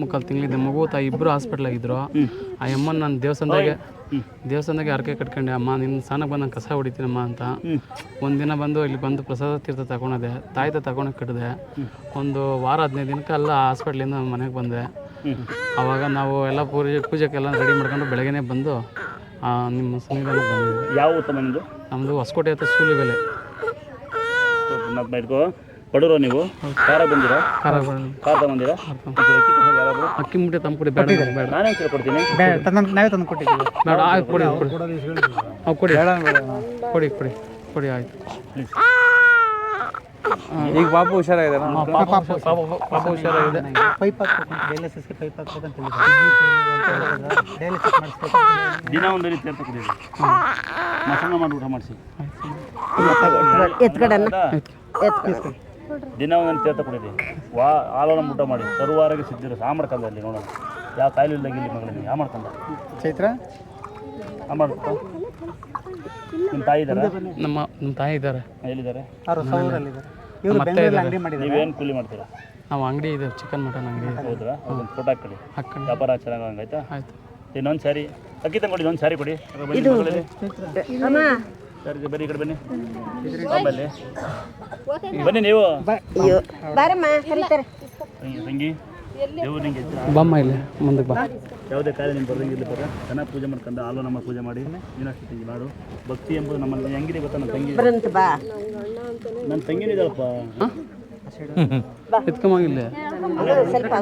ಮುಕ್ಕಾಲು ತಿಂಗಳಿದ್ದೆ ಮಗು ತಾಯಿ ಇಬ್ಬರು ಹಾಸ್ಪಿಟ್ಲಾಗಿದ್ರು ಆ ಅಮ್ಮನ ನಾನು ದೇವಸ್ಥಾನದಾಗೆ ದೇವಸ್ಥಾನದಾಗೆ ಹರಕೆ ಕಟ್ಕೊಂಡೆ ಅಮ್ಮ ನಿನ್ನ ಸ್ನಾನಕ್ಕೆ ಬಂದು ನಾನು ಕಸ ಹೊಡಿತೀನಮ್ಮ ಅಂತ. ಒಂದಿನ ಬಂದು ಇಲ್ಲಿ ಬಂದು ಪ್ರಸಾದ ತೀರ್ಥ ತಗೊಂಡೆ ತಾಯ್ತ ತಗೊಂಡು ಕಟ್ಟಿದೆ ಒಂದು ವಾರ ಹದಿನೈದು ದಿನಕ್ಕೆ ಎಲ್ಲ ಹಾಸ್ಪಿಟ್ಲಿಂದ ಮನೆಗೆ ಬಂದೆ. ಆವಾಗ ನಾವು ಎಲ್ಲ ಪೂಜೆ ಪೂಜೆಗೆಲ್ಲ ರೆಡಿ ಮಾಡ್ಕೊಂಡು ಬೆಳಗ್ಗೆನೇ ಬಂದು ನಿಮ್ಮ ಬಂದಿದ್ವಿ ಯಾವ ಉತ್ತಮ ನಿಮ್ಮದು ಹೊಸಕೋಟೆ ಹತ್ರ ಸೂಲಿ ಬೆಲೆ. ಬಡವರು ನೀವು? ಖಾರ ಬಂದಿರಾ? ಖಾರ ಖಾರ ಅಕ್ಕಿ ಕೊಡಿ ಮುಟ್ಟೆ ತಂಪುಡಿ ಬೇಡ ಬೇಡ. ನಾನೇ ಕೇಳ್ಕೊಡ್ತೀನಿ? ನಾವೇ ತಂದು ಕೊಟ್ಟಿದ್ದೀವಿ. ಬೇಡ ಆಯ್ತು ಕೊಡಿ ಕೊಡಿ. ಅವು ಕೊಡಿ. ಕೊಡಿ ಕೊಡಿ ಕೊಡಿ ಆಯ್ತು. ಪ್ಲೀಸ್ ಈಗ ಬಾಬು ಹುಷಾರಾಗಿದೆ ಬಾಬು ಹುಷಾರಾಗಿದೆ. ಪೈಪ್ ಹಾಕ್ಬೇಕು ಡಯಾಲಿಸಿಸ್ಗೆ ಪೈಪ್ ಹಾಕ್ಬೇಕಂತ ಡಯಾಲಿಸಿಸ್ ಮಾಡಿಸ್ಬೇಕು ದಿನ ಒಂದು ರೀತಿ ಅಂತ ಕುಡಿಯೋದು ಮಸಾಲ ಮಾಡಿ ಊಟ ಮಾಡಿಸಿ. ದಿನ ಒಂದೊಂದು ತೀರ್ಥ ಕುಡಿದಿ ವಾ ಹಾಲನ್ನು ಊಟ ಮಾಡಿ. ಸರ್ವಾರಿಗೆ ಸಿದ್ಧಿರು ಆ ಮಾಡ್ಕೊಂಡಲ್ಲಿ ನೋಡೋಣ. ಯಾವ ಕಾಯಿಲೆ ಇಲ್ಲ ಇಲ್ಲಿ ಮಗಳಿಗೆ ಯಾವ ಮಾಡ್ಕೊಂಡ ಚೈತ್ರ? ಆ ಮಾಡ್ಕೊ ನಿಮ್ಮ ತಾಯಿ ಇದ್ದಾರೆ? ನಮ್ಮ ನಮ್ಮ ತಾಯಿ ಇದ್ದಾರೆ. ಎಲ್ಲಿದ್ದಾರೆ? ನೀವೇನು ಕೂಲಿ ಮಾಡ್ತೀರಾ? ನಾವು ಅಂಗಡಿ ಇದೆ ಚಿಕನ್ ಮಟನ್ ಅಂಗಡಿ ಹೌದಾ ಹೌದ್ರಾ? ಒಂದು ಫೋಟೋ ಹಾಕೊಳ್ಳಿ ಹಾಕೊಂಡು ವ್ಯಾಪಾರ ಚೆನ್ನಾಗಿ ಹಂಗಾಯ್ತಾ ಆಯ್ತು ಇನ್ನೊಂದು ಸಾರಿ ಅಕ್ಕಿ ತಂಗೊಡಿ ಇನ್ನೊಂದು ಸಾರಿ ಕೊಡಿ. ಸರಿ ಬರ್ರಿ ಈ ಕಡೆ ಬನ್ನಿ. ಆಮೇಲೆ ಬನ್ನಿ. ನೀವು. ಬಾರಮ್ಮ ಕರೀತಾರೆ. ತಂಗಿ. ತಂಗಿ ದೇವ್ರು ನಿಂಗೆ ಬಮ್ಮ ಇಲ್ಲಿ ಮುಂದಕ್ಕೆ ಬಾ. ಯಾವುದೇ ಕಾಯಿಲೆ ನಿಮ್ಗೆ ಬರೋದಂಗಿಲ್ಲ ಇಲ್ಲಿ ಬರ್ರ. ಚೆನ್ನಾಗಿ ಪೂಜೆ ಮಾಡ್ಕೊಂಡು ಹಾಲು ನಮ್ಮ ಪೂಜೆ ಮಾಡಿ. ನೀನಷ್ಟು ತಂಗಿ ಮಾಡು. ಭಕ್ತಿ ಎಂಬುದು ನಮ್ಮಲ್ಲಿ ಹೆಂಗಿದೆ ಗೊತ್ತಾ? ನನ್ನ ತಂಗಿ. ಬರಂತ ಬಾ. ನನ್ನ ತಂಗಿನಿದಳಪ್ಪ ಎತ್ಕೊಂಬಂಗಿಲ್ಲ ಸ್ವಲ್ಪ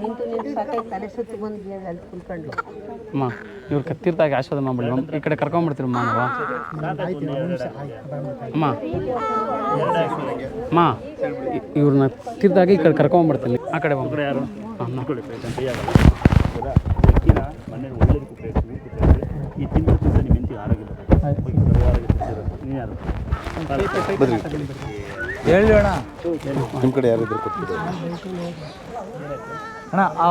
ನಿಂತು ನಿಂತು ತಲೆ ಸುತ್ತಿ ಬಂದು ಅಲ್ಲಿ ಕುಲ್ಕೊಂಡು ಅಮ್ಮ ಇವ್ರು ಕತ್ತಿರ್ತಾಗ ಆಶೀರ್ವಾದ ಮಾಡ್ಬಿಡಿ. ಅಮ್ಮ. ಈ ಕಡೆ ಕರ್ಕೊಂಡ್ಬಿಡ್ತೀರಿ ಅಮ್ಮ ನಾವು. ಅಮ್ಮ ಅಮ್ಮ ಇವ್ರನ್ನ ತೀರ್ದಾಗ ಈ ಕಡೆ ಕರ್ಕೊಂಡ್ಬಿಡ್ತೀನಿ ಆ ಕಡೆ ಬಂದ್ರೆ ಯಾರು? ಹೌದಾ ಈ ತಿಂಗಳು ತಿಂದ ನಿಮ್ಮ ಆರೋಗ್ಯ ಯಾರು? ಹೇಳಿ ಅಣ್ಣ. ನಿಮ್ಮ ಕಡೆ ಯಾರಿದ್ರು ಕೊಟ್ಟಿದ್ದಾರೆ ಅಣ್ಣ ಆ